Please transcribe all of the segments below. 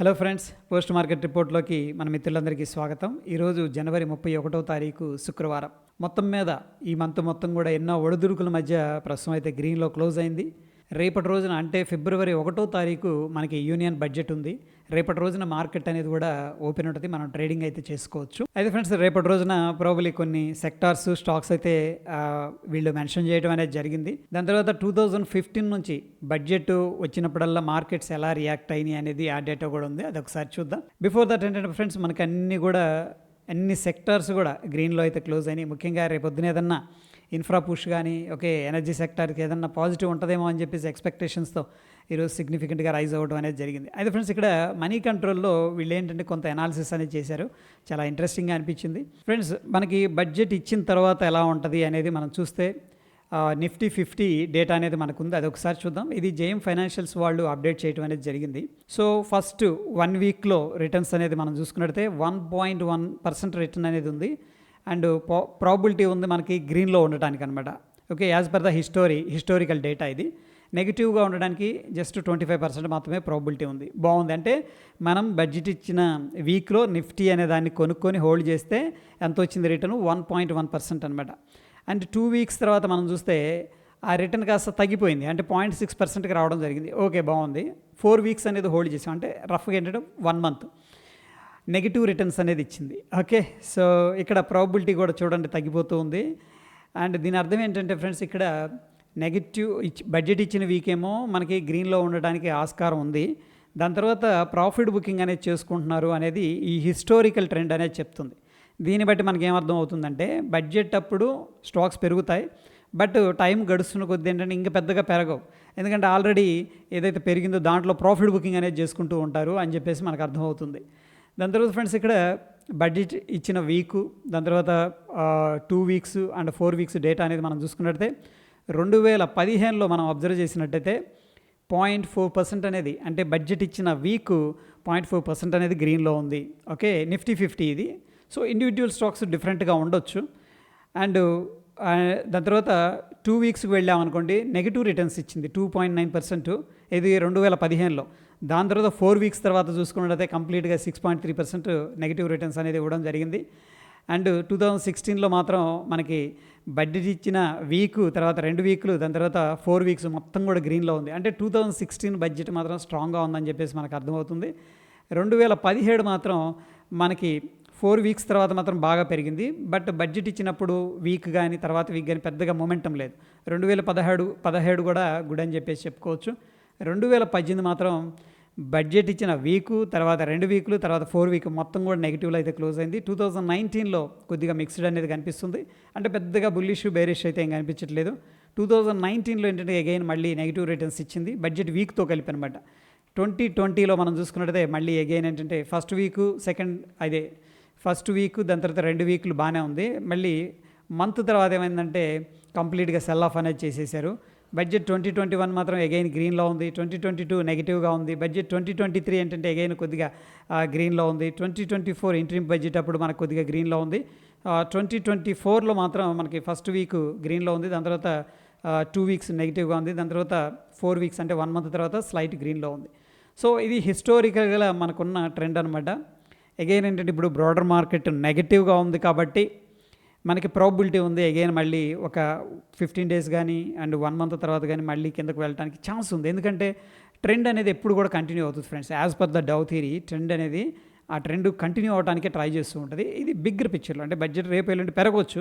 Hello friends post market రిపోర్ట్లోకి మన మిత్రులందరికీ స్వాగతం. ఈరోజు జనవరి ముప్పై ఒకటో తారీఖు శుక్రవారం. మొత్తం మీద ఈ మంత్ మొత్తం కూడా ఎన్నో ఒడిదుడుకుల మధ్య ప్రస్తుతం అయితే గ్రీన్లో క్లోజ్ అయింది. రేపటి రోజున అంటే ఫిబ్రవరి ఒకటో తారీఖు మనకి యూనియన్ బడ్జెట్ ఉంది. రేపటి రోజున మార్కెట్ అనేది కూడా ఓపెన్ ఉంటుంది. మనం ట్రేడింగ్ అయితే చేసుకోవచ్చు. అయితే ఫ్రెండ్స్ రేపటి రోజున ప్రాబులీ కొన్ని సెక్టార్స్ స్టాక్స్ అయితే వీళ్ళు మెన్షన్ చేయడం అనేది జరిగింది. దాని తర్వాత టూ థౌజండ్ ఫిఫ్టీన్ నుంచి బడ్జెట్ వచ్చినప్పుడల్లా మార్కెట్స్ ఎలా రియాక్ట్ అయినాయి అనేది ఆ డేటా కూడా ఉంది. అది ఒకసారి చూద్దాం. బిఫోర్ దట్ ఏంటంటే ఫ్రెండ్స్ మనకి అన్ని కూడా అన్ని సెక్టార్స్ కూడా గ్రీన్లో అయితే క్లోజ్ అయినాయి. ముఖ్యంగా రేపొద్దున ఏదన్నా ఇన్ఫ్రా పుష్ కానీ ఓకే ఎనర్జీ సెక్టార్కి ఏదన్నా పాజిటివ్ ఉంటుందేమో అని చెప్పేసి ఎక్స్పెక్టేషన్స్తో ఈరోజు సిగ్నిఫికెంట్గా రైజ్ అవ్వడం అనేది జరిగింది. అయితే ఫ్రెండ్స్ ఇక్కడ మనీ కంట్రోల్లో వీళ్ళు ఏంటంటే కొంత అనాలిసిస్ అనేది చేశారు. చాలా ఇంట్రెస్టింగ్గా అనిపించింది. ఫ్రెండ్స్ మనకి బడ్జెట్ ఇచ్చిన తర్వాత ఎలా ఉంటుంది అనేది మనం చూస్తే నిఫ్టీ ఫిఫ్టీ డేటా అనేది మనకు ఉంది అది ఒకసారి చూద్దాం. ఇది జేఎం ఫైనాన్షియల్స్ వాళ్ళు అప్డేట్ చేయడం అనేది జరిగింది. సో ఫస్ట్ వన్ వీక్లో రిటర్న్స్ అనేది మనం చూసుకున్నట్టే one point one percent return అనేది ఉంది. అండ్ ప్రాబిలిటీ ఉంది మనకి గ్రీన్లో ఉండటానికి అనమాట okay as per the history historical data ఇది. నెగిటివ్గా ఉండడానికి జస్ట్ ట్వంటీ ఫైవ్ పర్సెంట్ మాత్రమే ప్రాబిలిటీ ఉంది. బాగుంది. అంటే మనం బడ్జెట్ ఇచ్చిన వీక్లో నిఫ్టీ అనే దాన్ని కొనుక్కొని హోల్డ్ చేస్తే ఎంత వచ్చింది return one point one percent అనమాట అండ్ టూ వీక్స్ తర్వాత మనం చూస్తే ఆ రిటర్న్ కాస్త తగ్గిపోయింది. అంటే పాయింట్ సిక్స్ పర్సెంట్కి రావడం జరిగింది. ఓకే బాగుంది. ఫోర్ వీక్స్ అనేది హోల్డ్ చేసాం. అంటే రఫ్గా ఏంటంటే వన్ మంత్ నెగిటివ్ రిటర్న్స్ అనేది ఇచ్చింది. ఓకే సో ఇక్కడ ప్రాబిలిటీ కూడా చూడండి తగ్గిపోతూ ఉంది. అండ్ దీని అర్థం ఏంటంటే ఫ్రెండ్స్ ఇక్కడ నెగిటివ్ ఇచ్చి బడ్జెట్ ఇచ్చిన వీక్ ఏమో మనకి గ్రీన్లో ఉండడానికి ఆస్కారం ఉంది. దాని తర్వాత ప్రాఫిట్ బుకింగ్ అనేది చేసుకుంటున్నారు అనేది ఈ హిస్టోరికల్ ట్రెండ్ అనేది చెప్తుంది. దీన్ని బట్టి మనకి ఏమర్థం అవుతుందంటే బడ్జెట్ అప్పుడు స్టాక్స్ పెరుగుతాయి. బట్ టైం గడుస్తున్న కొద్ది ఏంటంటే ఇంకా పెద్దగా పెరగవు. ఎందుకంటే ఆల్రెడీ ఏదైతే పెరిగిందో దాంట్లో ప్రాఫిట్ బుకింగ్ అనేది చేసుకుంటూ ఉంటారు అని చెప్పేసి మనకు అర్థమవుతుంది దాని తర్వాత ఫ్రెండ్స్ ఇక్కడ బడ్జెట్ ఇచ్చిన వీకు దాని తర్వాత two weeks and four weeks data అనేది మనం చూసుకున్నట్టయితే రెండు వేల పదిహేనులో మనం అబ్జర్వ్ చేసినట్టయితే పాయింట్ ఫోర్ పర్సెంట్ అనేది అంటే బడ్జెట్ ఇచ్చిన వీక్ పాయింట్ ఫోర్ పర్సెంట్ అనేది గ్రీన్లో ఉంది. ఓకే నిఫ్టీ ఫిఫ్టీ ఇది. సో ఇండివిజువల్ స్టాక్స్ డిఫరెంట్గా ఉండొచ్చు. అండ్ దాని తర్వాత టూ వీక్స్కి వెళ్ళామనుకోండి నెగిటివ్ రిటర్న్స్ ఇచ్చింది టూ పాయింట్ నైన్ పర్సెంట్ ఇది రెండు వేల పదిహేనులో. దాని తర్వాత ఫోర్ వీక్స్ తర్వాత చూసుకున్నట్లయితే కంప్లీట్గా six point three percent negative returns అనేది ఇవ్వడం జరిగింది. అండ్ టూ థౌజండ్ సిక్స్టీన్లో మాత్రం మనకి బడ్జెట్ ఇచ్చిన వీక్ తర్వాత రెండు వీక్లు దాని తర్వాత ఫోర్ వీక్స్ మొత్తం కూడా గ్రీన్లో ఉంది. అంటే టూ థౌజండ్ సిక్స్టీన్ బడ్జెట్ మాత్రం స్ట్రాంగ్గా ఉందని చెప్పేసి మనకు అర్థమవుతుంది. రెండు వేల పదిహేడు మాత్రం మనకి ఫోర్ వీక్స్ తర్వాత మాత్రం బాగా పెరిగింది. బట్ బడ్జెట్ ఇచ్చినప్పుడు వీక్ కానీ తర్వాత వీక్ కానీ పెద్దగా మొమెంటం లేదు. రెండు వేల పదహేడు పదిహేడు కూడా గుడ్ అని చెప్పేసి చెప్పుకోవచ్చు. రెండు వేల పద్దెనిమిది మాత్రం బడ్జెట్ ఇచ్చిన వీకు తర్వాత రెండు వీకులు తర్వాత ఫోర్ వీక్ మొత్తం కూడా నెగిటివ్లో అయితే క్లోజ్ అయింది. టూ థౌజండ్ నైన్టీన్లో కొద్దిగా మిక్స్డ్ అనేది కనిపిస్తుంది. అంటే పెద్దగా బుల్లిష్ బేరిష్ అయితే ఏం కనిపించట్లేదు. టూ థౌజండ్ నైన్టీన్లో ఏంటంటే అగైన్ మళ్ళీ నెగిటివ్ రిటర్న్స్ ఇచ్చింది. బడ్జెట్ వీక్తో కలిపి అనమాట ట్వంటీ ట్వంటీలో మనం చూసుకున్నట్టయితే మళ్ళీ అగైన్ ఏంటంటే ఫస్ట్ వీక్ సెకండ్ అదే ఫస్ట్ వీక్ దాని తర్వాత రెండు వీక్లు బాగానే ఉంది. మళ్ళీ మంత్ తర్వాత ఏమైందంటే కంప్లీట్గా సెల్ ఆఫ్ అనేది చేసేసారు. బడ్జెట్ ట్వంటీ ట్వంటీ వన్ మాత్రం అగైన్ గ్రీన్లో ఉంది. ట్వంటీ ట్వంటీ టూ నెగిటివ్గా ఉంది. బడ్జెట్ ట్వంటీ ట్వంటీ త్రీ ఏంటంటే అగైన్ కొద్దిగా గ్రీన్లో ఉంది. Twenty twenty four interim budget అప్పుడు మనకు కొద్దిగా గ్రీన్లో ఉంది. ట్వంటీ ట్వంటీ ఫోర్లో మాత్రం మనకి ఫస్ట్ వీక్ గ్రీన్లో ఉంది. దాని తర్వాత టూ వీక్స్ నెగిటివ్గా ఉంది. దాని తర్వాత ఫోర్ వీక్స్ అంటే వన్ మంత్ తర్వాత స్లైట్ గ్రీన్లో ఉంది. సో ఇది హిస్టారికల్గా మనకున్న ట్రెండ్ అనమాట అగైన్ ఏంటంటే ఇప్పుడు బ్రాడర్ మార్కెట్ నెగిటివ్గా ఉంది కాబట్టి మనకి ప్రాబిలిటీ ఉంది. అగైన్ మళ్ళీ ఒక ఫిఫ్టీన్ డేస్ కానీ అండ్ వన్ మంత్ తర్వాత కానీ మళ్ళీ కిందకు వెళ్ళడానికి ఛాన్స్ ఉంది. ఎందుకంటే ట్రెండ్ అనేది ఎప్పుడు కూడా కంటిన్యూ అవుతుంది friends as per the Dow theory trend అనేది ఆ ట్రెండ్ కంటిన్యూ అవడానికి ట్రై చేస్తూ ఉంటుంది. ఇది బిగ్గర్ పిక్చర్లో అంటే బడ్జెట్ రేపు ఎల్లుండి పెరగవచ్చు.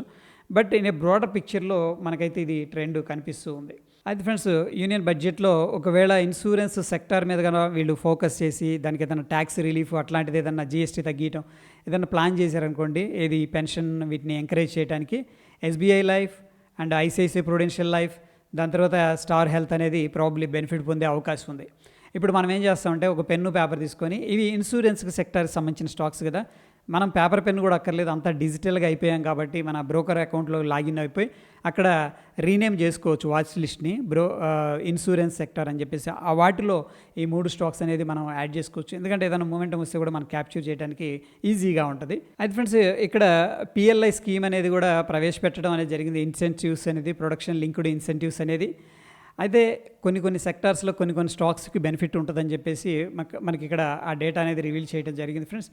బట్ ఇన్ ఏ బ్రాడర్ పిక్చర్లో మనకైతే ఇది ట్రెండ్ కనిపిస్తూ ఉంది. అయితే ఫ్రెండ్స్ యూనియన్ బడ్జెట్లో ఒకవేళ ఇన్సూరెన్స్ సెక్టార్ మీద కనుక వీళ్ళు ఫోకస్ చేసి దానికి ఏదైనా ట్యాక్స్ రిలీఫ్ అట్లాంటిది ఏదైనా జిఎస్టీ తగ్గియటం ఏదైనా ప్లాన్ చేశారనుకోండి ఏది పెన్షన్ వీటిని ఎంకరేజ్ చేయడానికి SBI life and ICICI prudential life దాని తర్వాత స్టార్ హెల్త్ అనేది ప్రాబ్లీ బెనిఫిట్ పొందే అవకాశం ఉంది. ఇప్పుడు మనం ఏం చేస్తామంటే ఒక పెన్ను పేపర్ తీసుకొని ఇవి ఇన్సూరెన్స్ సెక్టార్కి సంబంధించిన స్టాక్స్ కదా. మనం పేపర్ పెన్ కూడా అక్కర్లేదు అంతా డిజిటల్గా అయిపోయాం కాబట్టి మన బ్రోకర్ అకౌంట్లో లాగిన్ అయిపోయి అక్కడ రీనేమ్ చేసుకోవచ్చు వాచ్ లిస్ట్ని బ్రో ఇన్సూరెన్స్ సెక్టర్ అని చెప్పేసి. ఆ వాటిలో ఈ మూడు స్టాక్స్ అనేది మనం యాడ్ చేసుకోవచ్చు. ఎందుకంటే ఏదైనా మూమెంటం వస్తే కూడా మనం క్యాప్చర్ చేయడానికి ఈజీగా ఉంటుంది. అయితే ఫ్రెండ్స్ ఇక్కడ పిఎల్ఐ స్కీమ్ అనేది కూడా ప్రవేశపెట్టడం అనేది జరిగింది. ఇన్సెంటివ్స్ అనేది ప్రొడక్షన్ లింక్డ్ ఇన్సెంటివ్స్ అనేది. అయితే కొన్ని కొన్ని సెక్టార్స్లో కొన్ని కొన్ని స్టాక్స్కి బెనిఫిట్ ఉంటుందని చెప్పేసి మనకి మనకి ఇక్కడ ఆ డేటా అనేది రివీల్ చేయడం జరిగింది friends.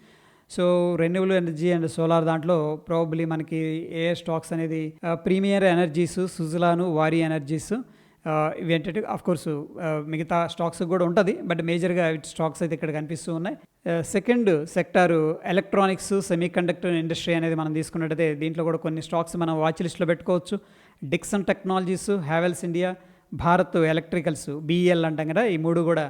So renewable energy and solar దాంట్లో ప్రాబబ్లీ మనకి ఏ స్టాక్స్ అనేది ప్రీమియర్ ఎనర్జీస్ సుజులాను వారి ఎనర్జీస్ ఇవి ఏంటంటే ఆఫ్ కోర్స్ మిగతా స్టాక్స్ కూడా ఉంటుంది బట్ మేజర్గా స్టాక్స్ అయితే ఇక్కడ కనిపిస్తూ ఉన్నాయి. Second sector electronics semi conductor industry అనేది మనం తీసుకున్నట్టయితే దీంట్లో కూడా కొన్ని స్టాక్స్ మనం వాచ్ లిస్ట్లో పెట్టుకోవచ్చు. Dixon technologies Havells India Bharat electricals BEL అంటాం కదా ఈ మూడు కూడా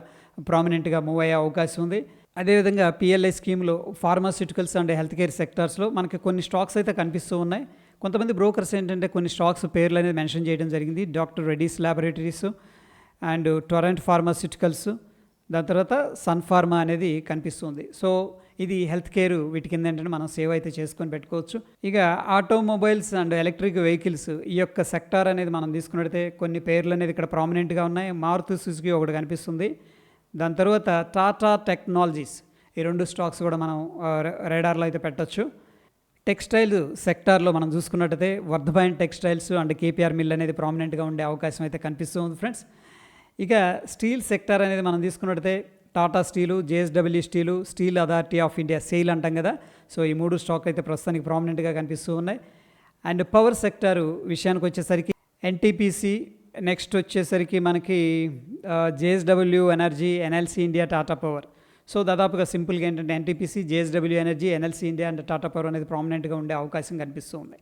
ప్రామినెంట్గా మూవ్ అయ్యే అవకాశం ఉంది. అదేవిధంగా పిఎల్ఐ స్కీమ్లో ఫార్మాస్యూటికల్స్ అండ్ హెల్త్ కేర్ సెక్టార్స్లో మనకి కొన్ని స్టాక్స్ అయితే కనిపిస్తూ ఉన్నాయి. కొంతమంది బ్రోకర్స్ ఏంటంటే కొన్ని స్టాక్స్ పేర్లు అనేది మెన్షన్ చేయడం జరిగింది. Doctor Reddy's laboratories and Torrent pharmaceuticals దాని తర్వాత సన్ ఫార్మా అనేది కనిపిస్తుంది సో ఇది హెల్త్ కేర్ వీటి కింద ఏంటంటే మనం సేవ్ అయితే చేసుకొని పెట్టుకోవచ్చు. ఇక ఆటోమొబైల్స్ అండ్ ఎలక్ట్రిక్ వెహికల్స్ ఈ యొక్క సెక్టార్ అనేది మనం తీసుకున్నట్టయితే కొన్ని పేర్లు అనేది ఇక్కడ ప్రామినెంట్గా ఉన్నాయి. మారుతి సుజుకి ఒకటి కనిపిస్తుంది. దాని తర్వాత టాటా టెక్నాలజీస్ ఈ రెండు స్టాక్స్ కూడా మనం రేడార్లో అయితే పెట్టొచ్చు. టెక్స్టైల్ సెక్టార్లో మనం చూసుకున్నట్టయితే వర్ధబాయిన్ టెక్స్టైల్స్ అండ్ కేపీఆర్ మిల్ అనేది ప్రామినెంట్గా ఉండే అవకాశం అయితే కనిపిస్తుంది ఫ్రెండ్స్. ఇక స్టీల్ సెక్టార్ అనేది మనం తీసుకున్నట్టయితే Tata steel JSW steel steel authority of India SAIL అంటాం కదా. సో ఈ మూడు స్టాక్ అయితే ప్రస్తుతానికి ప్రామినెంట్గా కనిపిస్తూ ఉన్నాయి. అండ్ పవర్ సెక్టారు విషయానికి వచ్చేసరికి ఎన్టీపీసీ నెక్స్ట్ వచ్చేసరికి మనకి JSW energy NLC India Tata power. So దాదాపుగా సింపుల్గా ఏంటంటే NTPC JSW energy NLC India and Tata power అనేది ప్రామినెంట్గా ఉండే అవకాశం కనిపిస్తూ ఉంది.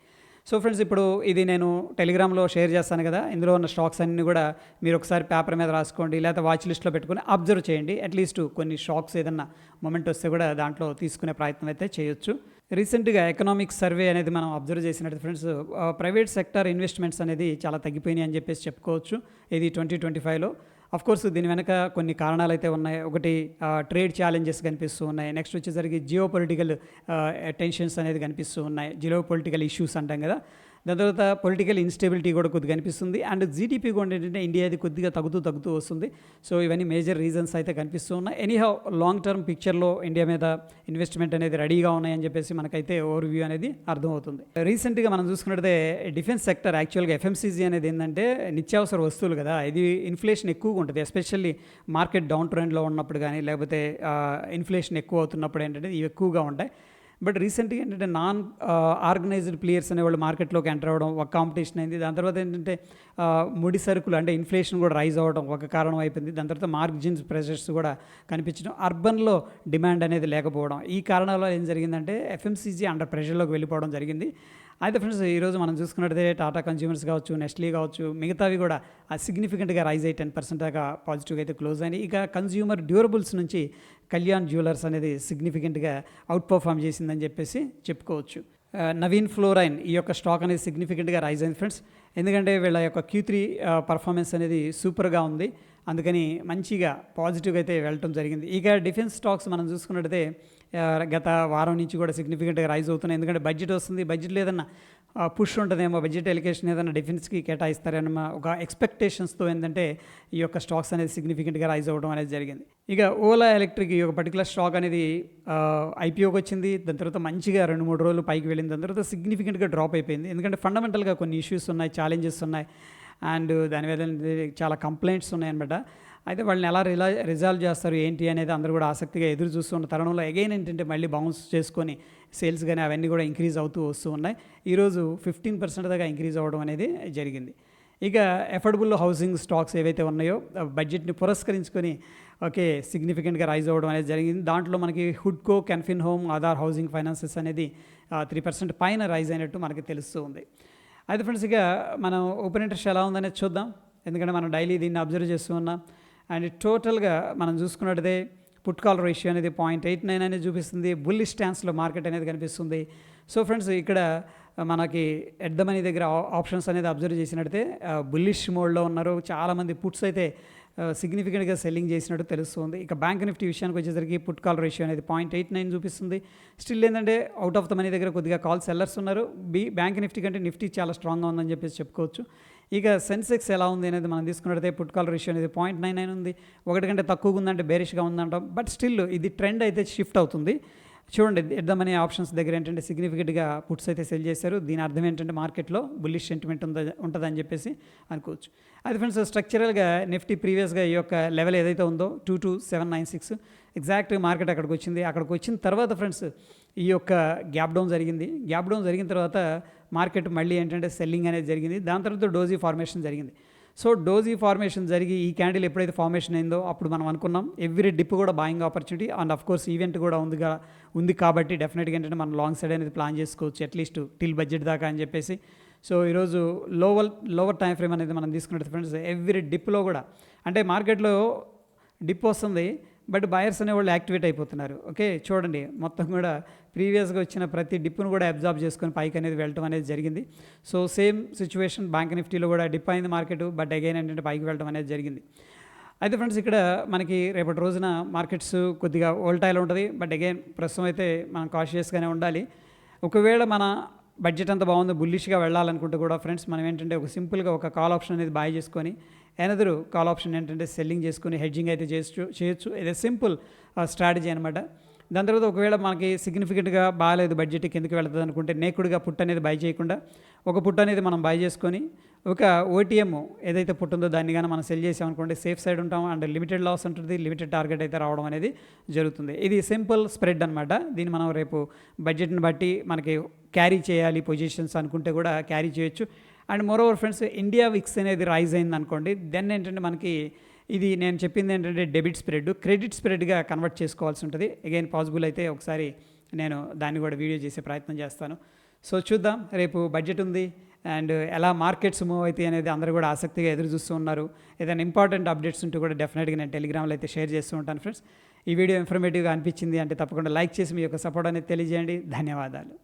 సో ఫ్రెండ్స్ ఇప్పుడు ఇది నేను టెలిగ్రామ్లో షేర్ చేస్తాను కదా ఇందులో ఉన్న స్టాక్స్ అన్ని కూడా మీరు ఒకసారి పేపర్ మీద రాసుకోండి లేకపోతే వాచ్ లిస్ట్లో పెట్టుకొని అబ్జర్వ్ చేయండి. అట్లీస్ట్ కొన్ని స్టాక్స్ ఏదన్నా మొమెంట్ వస్తే కూడా దాంట్లో తీసుకునే ప్రయత్నం అయితే చేయొచ్చు. రీసెంట్గా ఎకనామిక్ సర్వే అనేది మనం అబ్జర్వ్ చేసినట్టు ఫ్రెండ్స్ ప్రైవేట్ సెక్టర్ ఇన్వెస్ట్మెంట్స్ అనేది చాలా తగ్గిపోయినాయి అని చెప్పేసి చెప్పుకోవచ్చు. ఇది ట్వంటీ ట్వంటీ ఫైవ్లో కోర్స్ దీని వెనక కొన్ని కారణాలు అయితే ఉన్నాయి. ఒకటి ట్రేడ్ ఛాలెంజెస్ కనిపిస్తూ ఉన్నాయి. నెక్స్ట్ వచ్చేసరికి జియో పొలిటికల్ టెన్షన్స్ అనేది కనిపిస్తూ ఉన్నాయి. జియో పొలిటికల్ ఇష్యూస్ అంటాం కదా. దాని తర్వాత పొలిటికల్ ఇన్స్టెబిలిటీ కూడా కొద్దిగా కనిపిస్తుంది అండ్ జీడిపి కూడా ఏంటంటే ఇండియాది కొద్దిగా తగ్గుతూ తగ్గుతూ వస్తుంది. సో ఇవన్నీ మేజర్ రీజన్స్ అయితే కనిపిస్తూ ఉన్నాయి. ఎనీహౌ లాంగ్ టర్మ్ పిక్చర్లో ఇండియా మీద ఇన్వెస్ట్మెంట్ అనేది రెడీగా ఉన్నాయని చెప్పేసి మనకైతే ఓవర్ వ్యూ అనేది అర్థమవుతుంది. రీసెంట్గా మనం చూసుకున్నట్టే డిఫెన్స్ సెక్టర్ యాక్చువల్గా ఎఫ్ఎంసీజీ అనేది ఏంటంటే నిత్యావసర వస్తువులు కదా. ఇది ఇన్ఫ్లేషన్ ఎక్కువగా ఉంటుంది. ఎస్పెషల్లీ మార్కెట్ డౌన్ ట్రెండ్లో ఉన్నప్పుడు కానీ లేకపోతే ఇన్ఫ్లేషన్ ఎక్కువ అవుతున్నప్పుడు ఏంటంటే ఇవి ఎక్కువగా ఉంటాయి. బట్ రీసెంట్గా ఏంటంటే నాన్ ఆర్గనైజ్డ్ ప్లేయర్స్ అనేవాళ్ళు మార్కెట్లోకి ఎంటర్ అవ్వడం ఒక కాంపిటీషన్ అయింది. దాని తర్వాత ఏంటంటే ముడి సరుకులు అంటే ఇన్ఫ్లేషన్ కూడా రైజ్ అవ్వడం ఒక కారణం అయిపోయింది. దాని తర్వాత మార్జిన్స్ ప్రెషర్స్ కూడా కనిపించడం అర్బన్లో డిమాండ్ అనేది లేకపోవడం. ఈ కారణాల ఏం జరిగిందంటే ఎఫ్ఎంసీజీ అండర్ ప్రెషర్లోకి వెళ్ళిపోవడం జరిగింది. అయితే ఫ్రెండ్స్ ఈరోజు మనం చూసుకున్నట్టయితే టాటా కన్స్యూమర్స్ కావచ్చు నెస్ట్లీ కావచ్చు మిగతావి కూడా సిగ్నిఫికెంట్గా రైజ్ అయ్యి టెన్ పర్సెంట్ దాకా పాజిటివ్గా అయితే క్లోజ్ అయినాయి. ఇక కన్స్యూమర్ డ్యూరబుల్స్ నుంచి కళ్యాణ్ జ్యువెలర్స్ అనేది సిగ్నిఫికెంట్గా అవుట్ పర్ఫామ్ చేసిందని చెప్పేసి చెప్పుకోవచ్చు. నవీన్ ఫ్లోరైన్ ఈ యొక్క స్టాక్ అనేది సిగ్నిఫికెంట్గా రైజ్ అయింది ఫ్రెండ్స్ ఎందుకంటే వీళ్ళ యొక్క క్యూ త్రీ పర్ఫార్మెన్స్ అనేది సూపర్గా ఉంది. అందుకని మంచిగా పాజిటివ్గా అయితే వెళ్ళటం జరిగింది. ఇక డిఫెన్స్ స్టాక్స్ మనం చూసుకున్నట్టయితే గత వారం నుంచి కూడా సిగ్నిఫికెంట్గా రైజ్ అవుతున్నాయి. ఎందుకంటే బడ్జెట్ వస్తుంది. బడ్జెట్లో లేదన్నా పుష్ ఉంటుందేమో. బడ్జెట్ ఎలికేషన్ ఏదైనా డిఫెన్స్కి కేటాయిస్తారన్న ఒక ఎక్స్పెక్టేషన్స్తో ఏంటంటే ఈ యొక్క స్టాక్స్ అనేది సిగ్నిఫికెంట్గా రైజ్ అవ్వడం అనేది జరిగింది. ఇక ఓలా ఎలక్ట్రిక్ ఈ యొక్క పర్టికులర్ స్టాక్ అనేది ఐపీఓకి వచ్చింది. దాని తర్వాత మంచిగా రెండు మూడు రోజులు పైకి వెళ్ళింది. దాని తర్వాత సిగ్నిఫికెంట్గా డ్రాప్ అయిపోయింది. ఎందుకంటే ఫండమెంటల్గా కొన్ని ఇష్యూస్ ఉన్నాయి ఛాలెంజెస్ ఉన్నాయి. అండ్ దాని మీద చాలా కంప్లైంట్స్ ఉన్నాయన్నమాట. అయితే వాళ్ళని ఎలా రిలా రిజాల్వ్ చేస్తారు ఏంటి అనేది అందరూ కూడా ఆసక్తిగా ఎదురు చూస్తున్న తరుణంలో అగైన్ ఏంటంటే మళ్ళీ బౌన్స్ చేసుకొని సేల్స్ కానీ అవన్నీ కూడా ఇంక్రీజ్ అవుతూ వస్తూ ఉన్నాయి. ఈరోజు ఫిఫ్టీన్ పర్సెంట్ దాకా ఇంక్రీజ్ అవ్వడం అనేది జరిగింది. ఇక ఎఫర్డబుల్ హౌసింగ్ స్టాక్స్ ఏవైతే ఉన్నాయో బడ్జెట్ని పురస్కరించుకొని ఓకే సిగ్నిఫికెంట్గా రైజ్ అవ్వడం అనేది జరిగింది. దాంట్లో మనకి హుడ్కో Canfin home Aadhaar housing finances అనేది త్రీ పర్సెంట్ పైన రైజ్ అయినట్టు మనకి తెలుస్తూ ఉంది. అయితే ఫ్రెండ్స్ ఇక మనం ఓపెన్ ఇంట్రెస్ట్ ఎలా ఉందనేది చూద్దాం. ఎందుకంటే మనం డైలీ దీన్ని అబ్జర్వ్ చేస్తూ ఉన్నాం. అండ్ టోటల్గా మనం చూసుకున్నట్టే పుట్ కాల్ రేషియో అనేది పాయింట్ ఎయిట్ నైన్ అనేది చూపిస్తుంది. బుల్లి స్టాన్స్లో మార్కెట్ అనేది కనిపిస్తుంది. సో ఫ్రెండ్స్ ఇక్కడ మనకి ఎట్ మనీ దగ్గర ఆప్షన్స్ అనేది అబ్జర్వ్ చేసినట్టే బుల్లిష్ మోడ్లో ఉన్నారు. చాలామంది పుట్స్ అయితే సిగ్నిఫికెంట్గా సెల్లింగ్ చేసినట్టు తెలుస్తుంది. ఇక బ్యాంక్ నిఫ్టీ విషయానికి వచ్చేసరికి పుట్ కాల్ రేషియో అనేది పాయింట్ ఎయిట్ నైన్ చూపిస్తుంది. స్టిల్ ఏంటంటే అవుట్ ఆఫ్ ద మనీ దగ్గర కొద్దిగా కాల్ సెల్లర్స్ ఉన్నారు. బి బ్యాంక్ నిఫ్టీ కంటే నిఫ్టీ చాలా స్ట్రాంగ్గా ఉందని చెప్పేసి చెప్పుకోవచ్చు. ఇక సెన్సెక్స్ ఎలా ఉంది అనేది మనం తీసుకున్నట్టయితే పుట్ కాల్ రేషియో అనేది పాయింట్ నైన్ నైన్ ఉంది. ఒకటి కంటే తక్కువగా ఉందంటే బేరిష్గా ఉందంటాం. బట్ స్టిల్ ఇది ట్రెండ్ అయితే షిఫ్ట్ అవుతుంది. చూడండి ఎట్ అనే ఆప్షన్స్ దగ్గర ఏంటంటే సిగ్నిఫికెంట్గా పుట్స్ అయితే సెల్ చేశారు. దీని అర్థం ఏంటంటే మార్కెట్లో బుల్లిష్ సెంటిమెంట్ ఉందా ఉంటుందని చెప్పేసి అనుకోవచ్చు. అది ఫ్రెండ్స్ స్ట్రక్చరల్గా నిఫ్టీ ప్రీవియస్గా ఈ యొక్క లెవెల్ ఏదైతే ఉందో two two seven nine six exact market అక్కడికి వచ్చింది. అక్కడికి వచ్చిన తర్వాత ఫ్రెండ్స్ ఈ యొక్క గ్యాప్ డౌన్ జరిగింది. గ్యాప్ డౌన్ జరిగిన తర్వాత మార్కెట్ మళ్ళీ ఏంటంటే సెల్లింగ్ అనేది జరిగింది. దాని తర్వాత డోజీ ఫార్మేషన్ జరిగింది. సో డోజీ ఫార్మేషన్ జరిగి ఈ క్యాండిల్ ఎప్పుడైతే ఫార్మేషన్ అయిందో అప్పుడు మనం అనుకున్నాం. ఎవ్రీ డిప్ కూడా buying opportunity and of course event కూడా ఉందిగా ఉంది కాబట్టి డెఫినెట్గా ఏంటంటే మనం లాంగ్ సైడ్ అనేది ప్లాన్ చేసుకోవచ్చు అట్లీస్ట్ టిల్ బడ్జెట్ దాకా అని చెప్పేసి. సో ఈరోజు లోవర్ లోవర్ టైం ఫ్రేమ్ అనేది మనం తీసుకున్నట్టు ఫ్రెండ్స్ ఎవ్రీ డిప్లో కూడా అంటే మార్కెట్లో డిప్ వస్తుంది బట్ బయర్స్ అనేవాళ్ళు యాక్టివేట్ అయిపోతున్నారు. ఓకే చూడండి. మొత్తం కూడా ప్రీవియస్గా వచ్చిన ప్రతి డిప్ను కూడా అబ్జార్బ్ చేసుకొని పైకి అనేది వెళ్ళటం అనేది జరిగింది. సో సేమ్ సిచ్యువేషన్ బ్యాంక్ నిఫ్టీలో కూడా డిప్ అయింది మార్కెట్ బట్ అగైన్ ఏంటంటే పైకి వెళ్ళడం అనేది జరిగింది. అయితే ఫ్రెండ్స్ ఇక్కడ మనకి రేపటి రోజున మార్కెట్స్ కొద్దిగా ఓల్టైల్ ఉంటుంది. బట్ అగైన్ ప్రస్తుతం అయితే మనం కాషియస్గానే ఉండాలి. ఒకవేళ మన బడ్జెట్ అంత బాగుంది బుల్లిష్గా వెళ్ళాలనుకుంటే కూడా ఫ్రెండ్స్ మనం ఏంటంటే ఒక సింపుల్గా ఒక కాల్ ఆప్షన్ అనేది బాయ్ చేసుకొని ఎనదరు కాల్ ఆప్షన్ ఏంటంటే సెల్లింగ్ చేసుకుని హెడ్జింగ్ అయితే చేయొచ్చు చేయొచ్చు. ఇది సింపుల్ స్ట్రాటజీ అనమాట దాని తర్వాత ఒకవేళ మనకి సిగ్నిఫికెంట్గా బాగాలేదు బడ్జెట్ కిందకి వెళ్తుంది అనుకుంటే నేకుడుగా పుట్ అనేది బై చేయకుండా ఒక పుట్ అనేది మనం బై చేసుకొని ఒక ఓటీఎం ఏదైతే పుట్టిందో దాన్ని కానీ మనం సెల్ చేసామనుకోండి సేఫ్ సైడ్ ఉంటాం అండ్ లిమిటెడ్ లాస్ ఉంటుంది లిమిటెడ్ టార్గెట్ అయితే రావడం అనేది జరుగుతుంది. ఇది సింపుల్ స్ప్రెడ్ అనమాట దీన్ని మనం రేపు బడ్జెట్ని బట్టి మనకి క్యారీ చేయాలి పొజిషన్స్ అనుకుంటే కూడా క్యారీ చేయొచ్చు. And moreover friends India VIX అనేది రైజ్ అయింది అనుకోండి దెన్ ఏంటంటే మనకి ఇది నేను చెప్పింది ఏంటంటే డెబిట్ స్ప్రెడ్. క్రెడిట్ స్ప్రెడ్గా కన్వర్ట్ చేసుకోవాల్సి ఉంటుంది. అగైన్ పాసిబుల్ అయితే ఒకసారి నేను దాన్ని కూడా వీడియో చేసే ప్రయత్నం చేస్తాను. సో చూద్దాం రేపు బడ్జెట్ ఉంది. అండ్ ఎలా మార్కెట్స్ మూవ్ అవుతాయి అనేది అందరూ కూడా ఆసక్తిగా ఎదురు చూస్తూ ఉన్నారు. ఏదైనా ఇంపార్టెంట్ అప్డేట్స్ ఉంటే కూడా డెఫినెట్గా నేను టెలిగ్రామ్లో అయితే షేర్ చేస్తూ ఉంటాను ఫ్రెండ్స్. ఈ వీడియో ఇన్ఫర్మేటివ్గా అనిపించింది అంటే తప్పకుండా లైక్ చేసి మీ యొక్క సపోర్ట్ అనేది తెలియజేయండి. ధన్యవాదాలు.